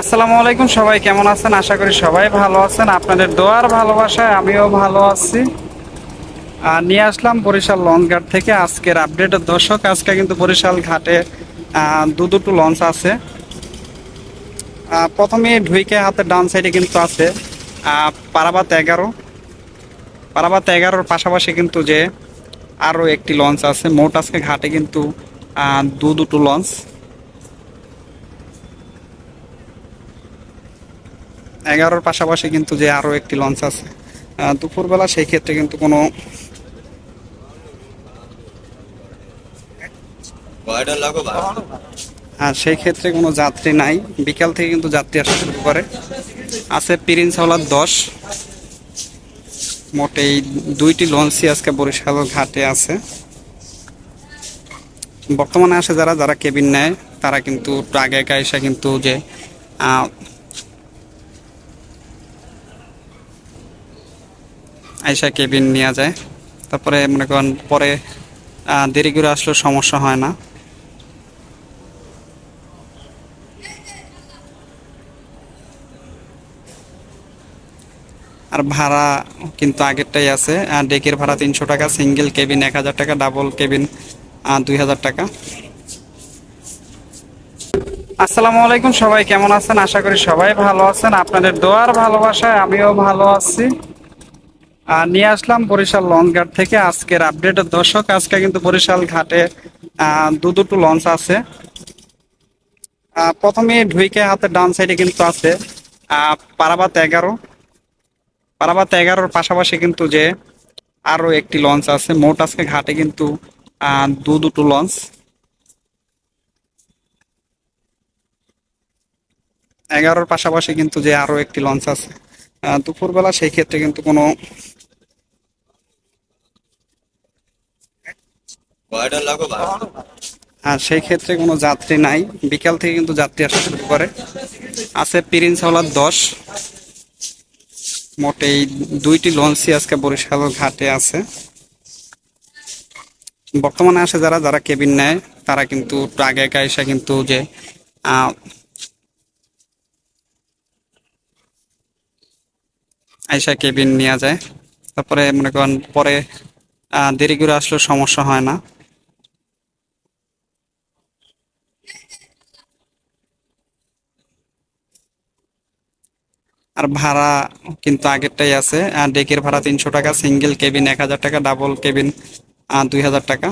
আসসালামু আলাইকুম, সবাই কেমন আছেন? আশা করি সবাই ভালো আছেন। আপনাদের দোয়ার ভালোবাসায় আমিও ভালো আছি। আর নিয়ে আসলাম বরিশাল লঞ্চ ঘাট থেকে। আজকের আপডেটের দর্শক, আজকে কিন্তু বরিশাল ঘাটে দু দুটো লঞ্চ আছে। প্রথমে ঢুইকে হাতের ডান সাইডে কিন্তু আছে পারাবাত এগারো। পারাবাত এগারোর পাশাপাশি কিন্তু যে আরও একটি লঞ্চ আছে। মোট আজকে ঘাটে কিন্তু দু দুটো লঞ্চ। এগারোর পাশাপাশি কিন্তু যে আরও একটি লঞ্চ আছে। দুপুরবেলা সেই ক্ষেত্রে কিন্তু কোনো আর সেই ক্ষেত্রে কোনো যাত্রী নাই। বিকাল থেকে কিন্তু যাত্রী আসা শুরু করে। আছে পিরিন্স হাওলার দশ। মোট এই দুইটি লঞ্চই আজকে বরিশাল ঘাটে আছে। বর্তমানে আসে যারা যারা কেবিন নেয় তারা কিন্তু একটু আগে এসে কিন্তু যে আইসা কেবিন নেওয়া যায়। তারপরে মনে করেন পরে দেরি করে আসলেও সমস্যা হয় না। আর ভাড়া কিন্তু আগেরটাই আছে। ডেকের ভাড়া তিনশো টাকা, সিঙ্গেল কেবিন এক হাজার টাকা, ডাবল কেবিন দুই হাজার টাকা। আসসালামু আলাইকুম সবাই, কেমন আছেন? আশা করি সবাই ভালো আছেন। আপনাদের দোয়ার ভালোবাসায় আমিও ভালো আছি। নিয়ে আসলাম বরিশাল লঞ্চ ঘাট থেকে। আজকের আপডেটের দর্শক, আজকে কিন্তু বরিশাল ঘাটে দু দুটো লঞ্চ আছে। প্রথমে ঢুইকে হাতের ডান সাইডে কিন্তু আছে পারাবাত এগারো। পারাবাত এগারোর পাশাপাশি কিন্তু যে আরও একটি লঞ্চ আছে, মোট আজকে ঘাটে কিন্তু দু দুটো লঞ্চ এগারোর পাশাপাশি কিন্তু যে আরও একটি লঞ্চ আছে। দুপুরবেলা সেই ক্ষেত্রে কিন্তু কোনো আর সেই ক্ষেত্রে কোনো যাত্রী নাই। বিকাল থেকে কিন্তু যাত্রী আসা শুরু করে। আছে পিরিন্স হাওলার দশ। মোট এই দুইটি লঞ্চই আজকে বরিশাল ঘাটে আছে। বর্তমানে আসে যারা যারা কেবিন নেয়, তারা কিন্তু আগে আগে এসে কিন্তু যে আইসা কেবিন নেওয়া যায়। তারপরে মনে করেন পরে দেরি করে আসলে সমস্যা হয় না। আর ভাড়া কিন্তু আগেরটাই আছে। আর ডেকের ভাড়া তিনশো টাকা সিঙ্গেল কেবিন এক হাজার টাকা ডাবল কেবিন দুই হাজার টাকা।